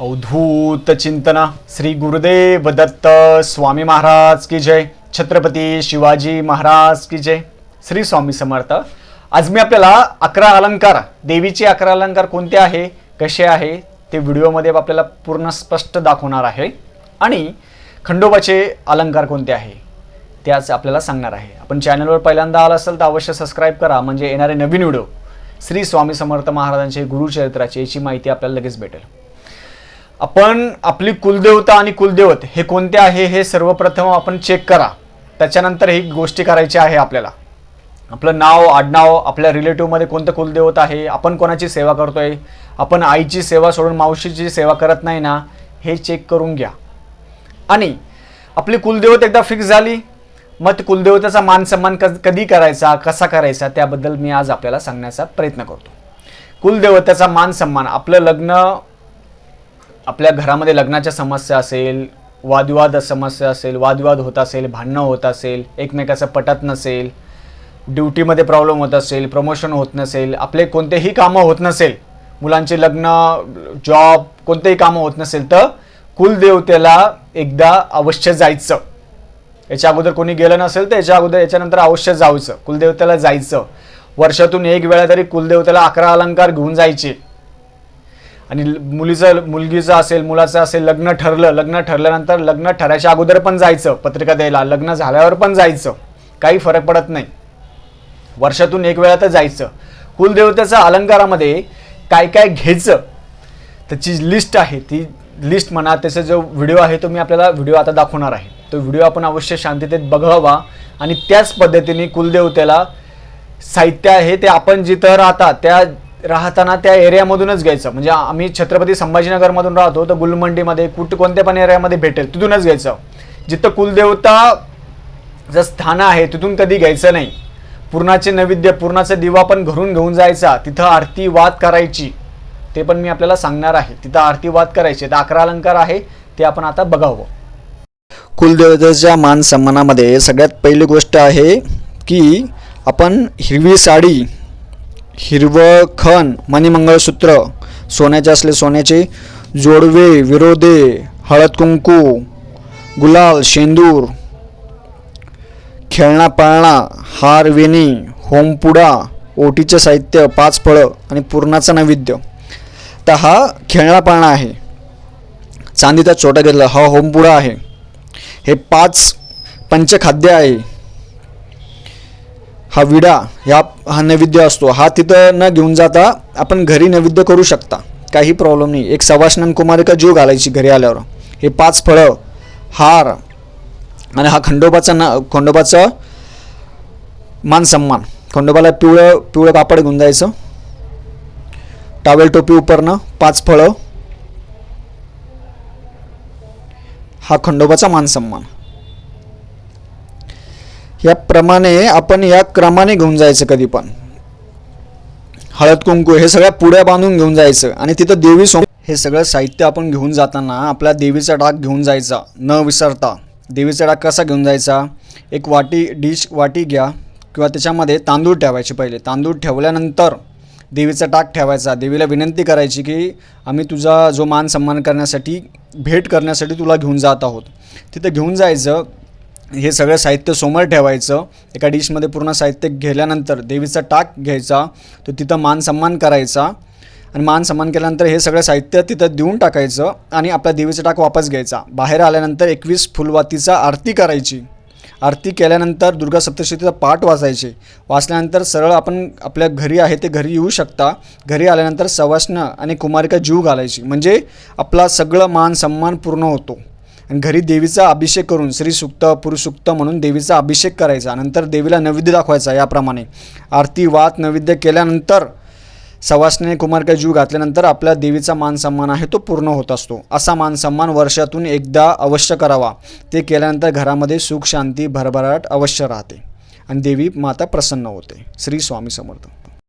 अवधूत चिंतना. श्री गुरुदेव दत्त स्वामी महाराज की जय. छत्रपती शिवाजी महाराज की जय. श्री स्वामी समर्थ. आज मी आपल्याला अकरा अलंकार देवीचे अकरा अलंकार कोणते आहे कसे आहे ते व्हिडिओमध्ये आपल्याला पूर्ण स्पष्ट दाखवणार आहे. आणि खंडोबाचे अलंकार कोणते आहे ते आज आपल्याला सांगणार आहे. आपण चॅनलवर पहिल्यांदा आला असेल तर अवश्य सबस्क्राईब करा म्हणजे येणारे नवीन व्हिडिओ श्री स्वामी समर्थ महाराजांचे गुरुचरित्राची याची माहिती आपल्याला लगेच भेटेल. आपण आपली कुलदेवता आणि कुलदेवत हे कोणते आहे हे सर्वप्रथम आपण चेक करा. त्याच्यानंतर ही गोष्टी करायची आहे आपल्याला. आपलं नाव आडनाव आपल्या रिलेटिव्हमध्ये कोणतं कुलदेवत आहे आपण कोणाची सेवा करतोय आपण आईची सेवा सोडून मावशीची सेवा करत नाही ना हे चेक करून घ्या. आणि आपली कुलदेवत एकदा फिक्स झाली मग ते कुलदेवतेचा मान सन्मान क कधी करायचा कसा करायचा त्याबद्दल मी आज आपल्याला सांगण्याचा प्रयत्न करतो. कुलदेवतेचा मान सन्मान आपलं लग्न आपल्या घरामध्ये लग्नाच्या समस्या असेल वादविवाद समस्या असेल वादविवाद होत असेल भांडणं होत असेल एकमेकाचं पटत नसेल ड्युटीमध्ये प्रॉब्लेम होत असेल प्रमोशन होत नसेल आपले कोणतेही कामं होत नसेल मुलांचे लग्न जॉब कोणतेही कामं होत नसेल तर कुलदेवतेला एकदा अवश्य जायचं. याच्या अगोदर कोणी गेलं नसेल तर याच्या अगोदर याच्यानंतर अवश्य जायचं कुलदेवतेला जायचं. वर्षातून एक वेळा तरी कुलदेवतेला अकरा अलंकार घेऊन जायचे. आणि मुलीचं मुलगीचं असेल मुलाचं असेल लग्न ठरलं लग्न ठरल्यानंतर लग्न ठरायच्या अगोदर पण जायचं पत्रिका द्यायला. लग्न झाल्यावर पण जायचं. काही फरक पडत नाही. वर्षातून एक वेळा तर जायचं. कुलदेवतेच्या अलंकारामध्ये काय काय घ्यायचं त्याची लिस्ट आहे. ती लिस्ट म्हणा त्याचा जो व्हिडिओ आहे तो मी आपल्याला व्हिडिओ आता दाखवणार आहे. तो व्हिडिओ आपण अवश्य शांततेत बघावा आणि त्याच पद्धतीने कुलदेवतेला साहित्य आहे ते आपण जिथं राहता त्या राहताना त्या एरियामधूनच घ्यायचं. म्हणजे आम्ही छत्रपती संभाजीनगरमधून राहतो तर गुलमंडीमध्ये कुठं कोणत्या पण एरियामध्ये भेटेल तिथूनच घ्यायचं. जिथं कुलदेवता जर स्थान आहे तिथून कधी घ्यायचं नाही. पूर्णाचे नैवेद्य पूर्णाचा दिवा पण घरून घेऊन जायचा. तिथं आरती वाद करायची. ते पण मी आपल्याला सांगणार आहे. तिथं आरती वाद करायची. तर अकरा अलंकार आहे ते आपण आता बघावं. कुलदेवतेच्या मान सन्मानामध्ये सगळ्यात पहिली गोष्ट आहे की आपण हिरवी साडी हिरवं खण मणिमंगळसूत्र सोन्याचे असले सोन्याचे जोडवे विरोधे हळद कुंकू गुलाल शेंदूर खेळणा पाळणा हार वेणी होमपुडा ओटीचं साहित्य पाच फळं आणि पूर्णाचं नैवेद्य. तर हा खेळणा पाळणा आहे. चांदीचा छोटा घेतला. हा होमपुडा आहे. हे पाच पंचखाद्य आहे. हा विडा ह्या हा नैवेद्य असतो हा तिथं न घेऊन जाता आपण घरी नैवेद्य करू शकता. काही प्रॉब्लेम नाही. एक सवाष्णन कुमारिका जीव घालायची घरी आल्यावर. हे पाच फळं हार आणि हा खंडोबाचा ना खंडोबाचा मान सन्मान. खंडोबाला पिवळं पिवळं कापड घेऊन जायचं. टावेल टोपी उपरणं पाच फळं. हा खंडोबाचा मान सन्मान. याप्रमाणे आपण या क्रमाने घेऊन जायचं कधी पण. हळद कुंकू हे सगळ्या पुड्या बांधून घेऊन जायचं आणि तिथं देवी सोम हे सगळं साहित्य आपण घेऊन जाताना आपल्या देवीचा डाक घेऊन जायचा. न विसरता देवीचा डाक कसा घेऊन जायचा? एक वाटी डिश वाटी घ्या किंवा त्याच्यामध्ये तांदूळ ठेवायचे पहिले. तांदूळ ठेवल्यानंतर देवीचा टाक ठेवायचा. देवीला विनंती करायची की आम्ही तुझा जो मान सन्मान करण्यासाठी भेट करण्यासाठी तुला घेऊन जात आहोत. तिथं घेऊन जायचं. हे सगळं साहित्य समोर ठेवायचं. एका डिशमध्ये पूर्ण साहित्य घेतल्यानंतर देवीचा टाक घ्यायचा. तो तिथं मान सन्मान करायचा. आणि मान सन्मान केल्यानंतर हे सगळं साहित्य तिथं देऊन टाकायचं आणि आपल्या देवीचा टाक वापस घ्यायचा. बाहेर आल्यानंतर एकवीस फुलवातीचा आरती करायची. आरती केल्यानंतर दुर्गा सप्तशतीचा पाठ वाचायचे. वाचल्यानंतर सरळ आपण आपल्या घरी आहे ते घरी येऊ शकता. घरी आल्यानंतर सवाष्ण आणि कुमारिका जीव घालायची. म्हणजे आपला सगळं मान सन्मान पूर्ण होतो. आणि घरी देवीचा अभिषेक करून श्री सुक्त पुरुषुक्त म्हणून देवीचा अभिषेक करायचा. नंतर देवीला नैवेद्य दाखवायचा याप्रमाणे. आरती वात नैवेद्य केल्यानंतर सवासने कुमारका जीव घातल्यानंतर आपल्या देवीचा मान सन्मान आहे तो पूर्ण होत असतो. असा मान सन्मान वर्षातून एकदा अवश्य करावा. ते केल्यानंतर घरामध्ये सुख शांती भरभराट अवश्य राहते. आणि देवी माता प्रसन्न होते. श्री स्वामी समर्थ.